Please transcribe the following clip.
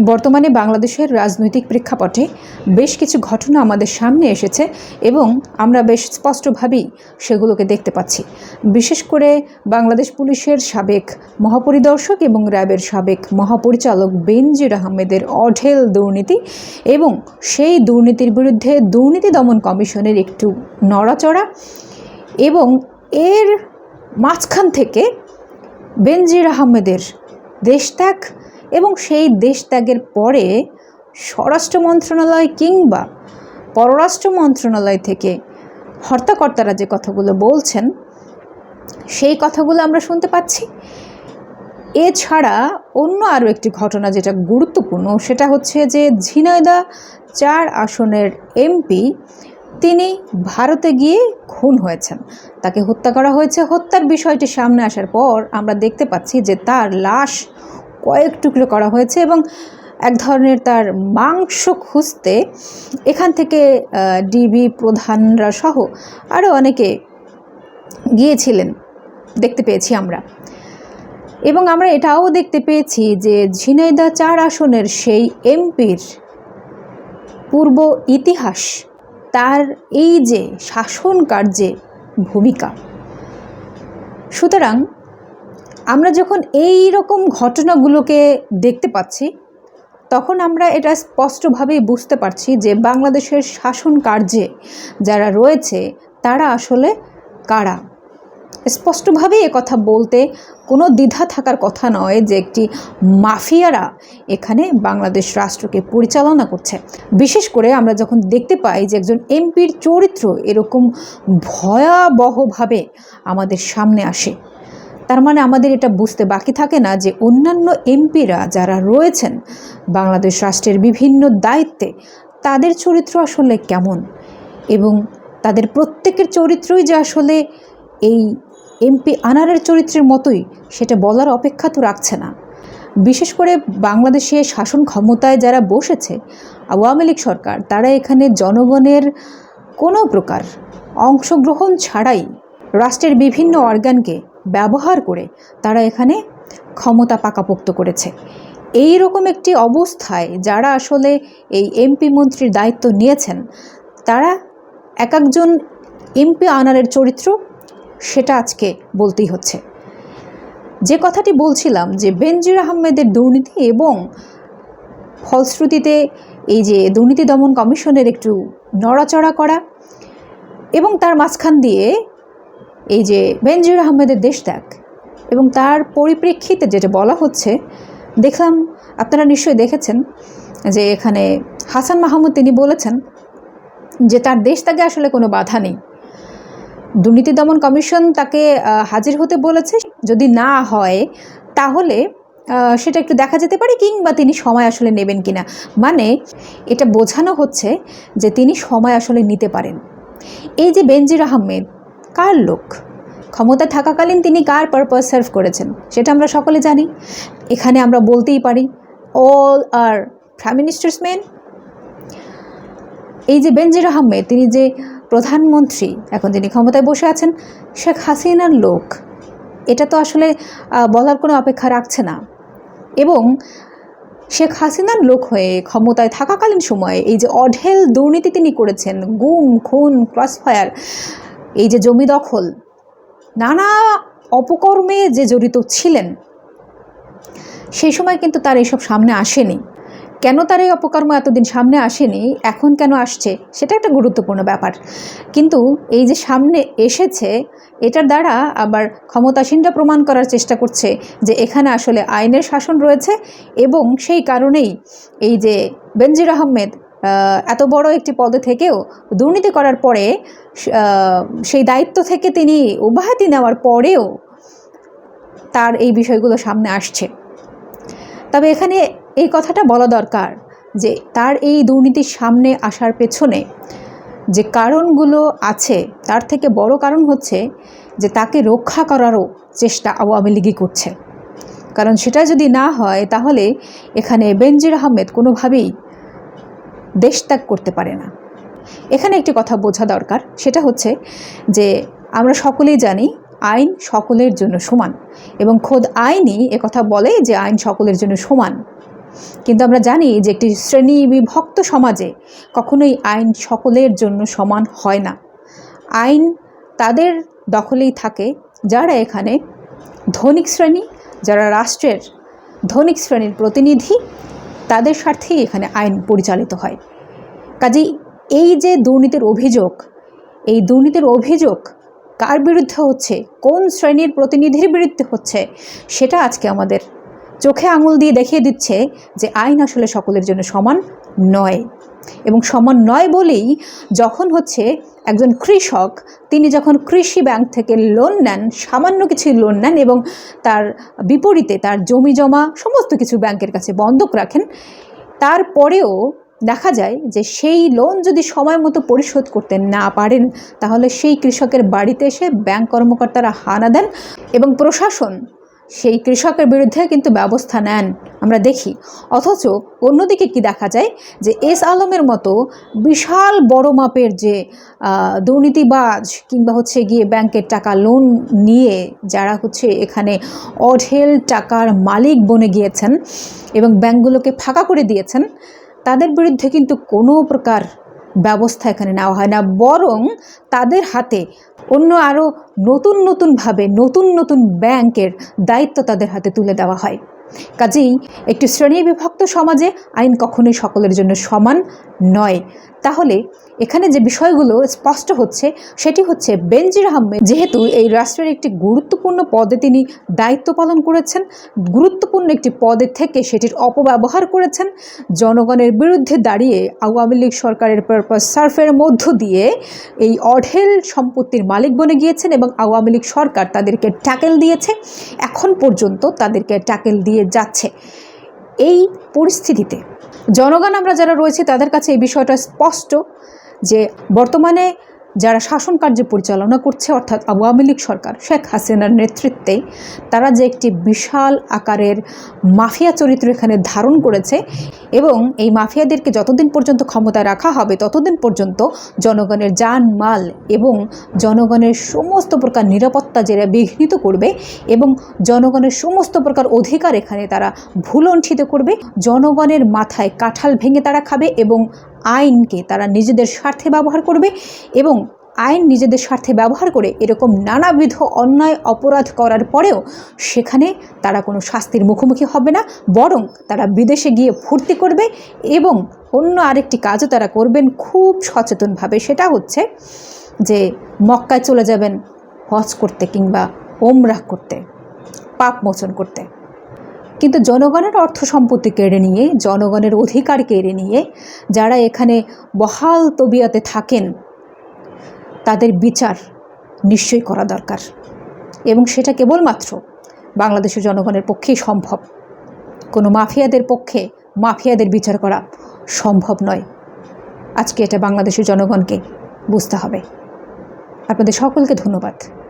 বর্তমানে বাংলাদেশের রাজনৈতিক প্রেক্ষাপটে বেশ কিছু ঘটনা আমাদের সামনে এসেছে এবং আমরা বেশ স্পষ্টভাবেই সেগুলোকে দেখতে পাচ্ছি। বিশেষ করে বাংলাদেশ পুলিশের সাবেক মহাপরিদর্শক এবং র্যাবের সাবেক মহাপরিচালক বেনজির আহমেদের অঢেল দুর্নীতি এবং সেই দুর্নীতির বিরুদ্ধে দুর্নীতি দমন কমিশনের একটু নড়াচড়া এবং এর মাঝখান থেকে বেনজির আহমেদের দেশত্যাগ এবং সেই দেশত্যাগের পরে স্বরাষ্ট্র মন্ত্রণালয় কিংবা পররাষ্ট্র মন্ত্রণালয় থেকে হর্তাকর্তারা যে কথাগুলো বলছেন, সেই কথাগুলো আমরা শুনতে পাচ্ছি। এছাড়া অন্য আরও একটি ঘটনা যেটা গুরুত্বপূর্ণ, সেটা হচ্ছে যে ঝিনাইদা চার আসনের এমপি তিনি ভারতে গিয়ে খুন হয়েছেন। তাকে হত্যা করা হয়েছে। হত্যার বিষয়টি সামনে আসার পর আমরা দেখতে পাচ্ছি যে তার লাশ কয়েক টুকরো করা হয়েছে এবং এক ধরনের তার মাংস খুঁজতে এখান থেকে ডিবি প্রধানরা সহ আরও অনেকে গিয়েছিলেন, দেখতে পেয়েছি আমরা। এবং আমরা এটাও দেখতে পেয়েছি যে ঝিনাইদা চার আসনের সেই এমপির পূর্ব ইতিহাস, তার এই যে শাসন কার্যে ভূমিকা। সুতরাং আমরা যখন এই রকম ঘটনাগুলোকে দেখতে পাচ্ছি, তখন আমরা এটা স্পষ্টভাবেই বুঝতে পারছি যে বাংলাদেশের শাসন কার্যে যারা রয়েছে, তারা আসলে কারা? স্পষ্টভাবেই কথা বলতে কোনো দ্বিধা থাকার কথা নয় যে একটি মাফিয়ারা এখানে বাংলাদেশ রাষ্ট্রকে পরিচালনা করছে। বিশেষ করে আমরা যখন দেখতে পাই যে একজন এমপির চরিত্র এরকম ভয়াবহভাবে আমাদের সামনে আসে তার মানে আমাদের এটা বুঝতে বাকি থাকে না যে অন্যান্য এমপিরা যারা রয়েছেন বাংলাদেশ রাষ্ট্রের বিভিন্ন দায়িত্বে, তাদের চরিত্র আসলে কেমন? এবং তাদের প্রত্যেকের চরিত্রই যে আসলে এই এমপি আনারের চরিত্রের মতোই, সেটা বলার অপেক্ষা তো রাখছে না। বিশেষ করে বাংলাদেশে শাসন ক্ষমতায় যারা বসেছে, আওয়ামী লীগ সরকার, তারা এখানে জনগণের কোনো প্রকার অংশগ্রহণ ছাড়াই রাষ্ট্রের বিভিন্ন অর্গানকে ব্যবহার করে তারা এখানে ক্ষমতা পাকাপোক্ত করেছে। এই রকম একটি অবস্থায় যারা আসলে এই এমপি মন্ত্রীর দায়িত্ব নিয়েছেন, তারা এক একজন এমপি আনারের চরিত্র সেটা আজকে বলতেই হচ্ছে। যে কথাটি বলছিলাম যে বেনজির আহমেদের দুর্নীতি এবং ফলশ্রুতিতে এই যে দুর্নীতি দমন কমিশনের একটু নড়াচড়া করা এবং তার মাঝখান দিয়ে এই যে বেনজির আহমেদের দেশ ত্যাগ এবং তার পরিপ্রেক্ষিতে যেটা বলা হচ্ছে, দেখলাম, আপনারা নিশ্চয়ই দেখেছেন যে এখানে হাসান মাহমুদ তিনি বলেছেন যে তার দেশ ত্যাগে আসলে কোনো বাধা নেই। দুর্নীতি দমন কমিশন তাকে হাজির হতে বলেছে। যদি না হয়, তাহলে সেটা একটু দেখা যেতে পারে কিংবা তিনি সময় আসলে নেবেন কিনা। মানে এটা বোঝানো হচ্ছে যে তিনি সময় আসলে নিতে পারেন। এই যে বেনজির আহমেদ কার লোক? ক্ষমতা থাকাকালীন তিনি কার পারপাস সার্ভ করেছেন? সেটা আমরা সকলে জানি। এখানে আমরা বলতেই পারি all our prime minister's men এই যে বেনজির আহমেদ, তিনি যে প্রধানমন্ত্রী, এখন যিনি ক্ষমতায় বসে আছেন, শেখ হাসিনার লোক, এটা তো আসলে বলার কোনো অপেক্ষা রাখছে না। এবং শেখ হাসিনার লোক হয়ে ক্ষমতায় থাকাকালীন সময়ে এই যে অঢেল দুর্নীতি তিনি করেছেন, গুম, খুন ক্রসফায়ার এই যে জমি দখল, নানা অপকর্মে যে জড়িত ছিলেন, সেই সময় কিন্তু তার এইসব সামনে আসেনি। কেন তার এই অপকর্ম এতদিন সামনে আসেনি, এখন কেন আসছে, সেটা একটা গুরুত্বপূর্ণ ব্যাপার। কিন্তু এই যে সামনে এসেছে, এটার দ্বারা আবার ক্ষমতাসীনরা প্রমাণ করার চেষ্টা করছে যে এখানে আসলে আইনের শাসন রয়েছে এবং সেই কারণেই এই যে বেনজির আহমেদ এত বড় একটি পদে থেকেও দুর্নীতি করার পরে সেই দায়িত্ব থেকে তিনি অব্যাহতি নেওয়ার পরেও তার এই বিষয়গুলো সামনে আসছে। তবে এখানে এই কথাটা বলা দরকার যে, তার এই দুর্নীতির সামনে আসার পেছনে যে কারণগুলো আছে, তার থেকে বড় কারণ হচ্ছে যে, তাকে রক্ষা করারও চেষ্টা আওয়ামী লীগই করছে। কারণ সেটা যদি না হয়, তাহলে এখানে বেনজির আহমেদ কোনোভাবেই দেশ ত্যাগ করতে পারে না। এখানে একটি কথা বোঝা দরকার, সেটা হচ্ছে যে আমরা সকলেই জানি আইন সকলের জন্য সমান এবং খোদ আইনই একথা বলে যে আইন সকলের জন্য সমান। কিন্তু আমরা জানি যে একটি শ্রেণি বিভক্ত সমাজে কখনোই আইন সকলের জন্য সমান হয় না। আইন তাদের দখলেই থাকে, যারা এখানে ধনিক শ্রেণি, যারা রাষ্ট্রের ধনিক শ্রেণির প্রতিনিধি তাদের স্বার্থেই এখানে আইন পরিচালিত হয়। কাজেই এই যে দুর্নীতির অভিযোগ, এই দুর্নীতির অভিযোগ কার বিরুদ্ধে হচ্ছে, কোন শ্রেণির প্রতিনিধির বিরুদ্ধে হচ্ছে, সেটা আজকে আমাদের চোখে আঙুল দিয়ে দেখিয়ে দিচ্ছে যে আইন আসলে সকলের জন্য সমান নয়। এবং সমান নয় বলেই যখন হচ্ছে একজন কৃষক, তিনি যখন কৃষি ব্যাংক থেকে লোন নেন, সামান্য কিছু লোন নেন এবং তার বিপরীতে তার জমি জমা সমস্ত কিছু ব্যাংকের কাছে বন্ধক রাখেন, তারপরেও দেখা যায় যে সেই লোন যদি সময় মতো পরিশোধ করতে না পারেন, তাহলে সেই কৃষকের বাড়িতে এসে ব্যাংক কর্মকর্তারা হানা দেন এবং প্রশাসন সেই কৃষকের বিরুদ্ধে কিন্তু ব্যবস্থা নেন। আমরা দেখি। অথচ অন্যদিকে কি দেখা যায়? যে এস আলমের মতো বিশাল বড় মাপের যে দুর্নীতিবাজ কিংবা হচ্ছে গিয়ে ব্যাংকের টাকা লোন নিয়ে যারা হচ্ছে এখানে অঢেল টাকার মালিক বনে গিয়েছেন এবং ব্যাংকগুলোকে ফাঁকা করে দিয়েছেন, তাদের বিরুদ্ধে কিন্তু কোনো প্রকার ব্যবস্থা এখানে নেওয়া হয় না, বরং তাদের হাতে অন্য আরও নতুন নতুনভাবে নতুন নতুন ব্যাংকের দায়িত্ব তাদের হাতে তুলে দেওয়া হয়। কাজেই একটি শ্রেণি বিভক্ত সমাজে আইন কখনোই সকলের জন্য সমান নয়। তাহলে এখানে যে বিষয়গুলো স্পষ্ট হচ্ছে, সেটি হচ্ছে বেনজির আহমেদ যেহেতু এই রাষ্ট্রের একটি গুরুত্বপূর্ণ পদে তিনি দায়িত্ব পালন করেছেন, গুরুত্বপূর্ণ একটি পদে থেকে সেটির অপব্যবহার করেছেন, জনগণের বিরুদ্ধে দাঁড়িয়ে আওয়ামী লীগ সরকারের পারপাস সার্ফের মধ্য দিয়ে এই অঢেল সম্পত্তির মালিক বনে গিয়েছেন এবং আওয়ামী লীগ সরকার তাদেরকে ট্যাকেল দিয়েছে, এখন পর্যন্ত তাদেরকে ট্যাকেল দিয়ে যাচ্ছে। এই পরিস্থিতিতে জনগণ আমরা যারা রয়েছি তাদের কাছে এই বিষয়টা স্পষ্ট যে বর্তমানে যারা শাসন কার্য পরিচালনা করছে, অর্থাৎ আওয়ামী লীগ সরকার, শেখ হাসিনার নেতৃত্বে, তারা যে একটি বিশাল আকারের মাফিয়া চরিত্র এখানে ধারণ করেছে এবং এই মাফিয়াদেরকে যতদিন পর্যন্ত ক্ষমতায় রাখা হবে, ততদিন পর্যন্ত জনগণের যান মাল এবং জনগণের সমস্ত প্রকার নিরাপত্তা যারা বিঘ্নিত করবে এবং জনগণের সমস্ত প্রকার অধিকার এখানে তারা ভুলণ্ঠিত করবে। জনগণের মাথায় কাঁঠাল ভেঙে তারা খাবে এবং আইনকে তারা নিজেদের স্বার্থে ব্যবহার করবে এবং আইন নিজেদের স্বার্থে ব্যবহার করে এরকম নানাবিধ অন্যায় অপরাধ করার পরেও সেখানে তারা কোনো শাস্তির মুখোমুখি হবে না, বরং তারা বিদেশে গিয়ে ফুর্তি করবে এবং অন্য আরেকটি কাজও তারা করবেন খুব সচেতনভাবে। সেটা হচ্ছে যে মক্কায় চলে যাবেন হজ করতে কিংবা ওমরাহ করতে, পাপ মোচন করতে। কিন্তু জনগণের অর্থ সম্পত্তি কেড়ে নিয়ে, জনগণের অধিকার কেড়ে নিয়ে যারা এখানে বহাল তবিয়াতে থাকেন, তাদের বিচার নিশ্চয়ই করা দরকার। এবং সেটা কেবলমাত্র বাংলাদেশের জনগণের পক্ষেই সম্ভব। কোনো মাফিয়াদের পক্ষে মাফিয়াদের বিচার করা সম্ভব নয়। আজকে এটা বাংলাদেশের জনগণকে বুঝতে হবে। আপনাদের সকলকে ধন্যবাদ।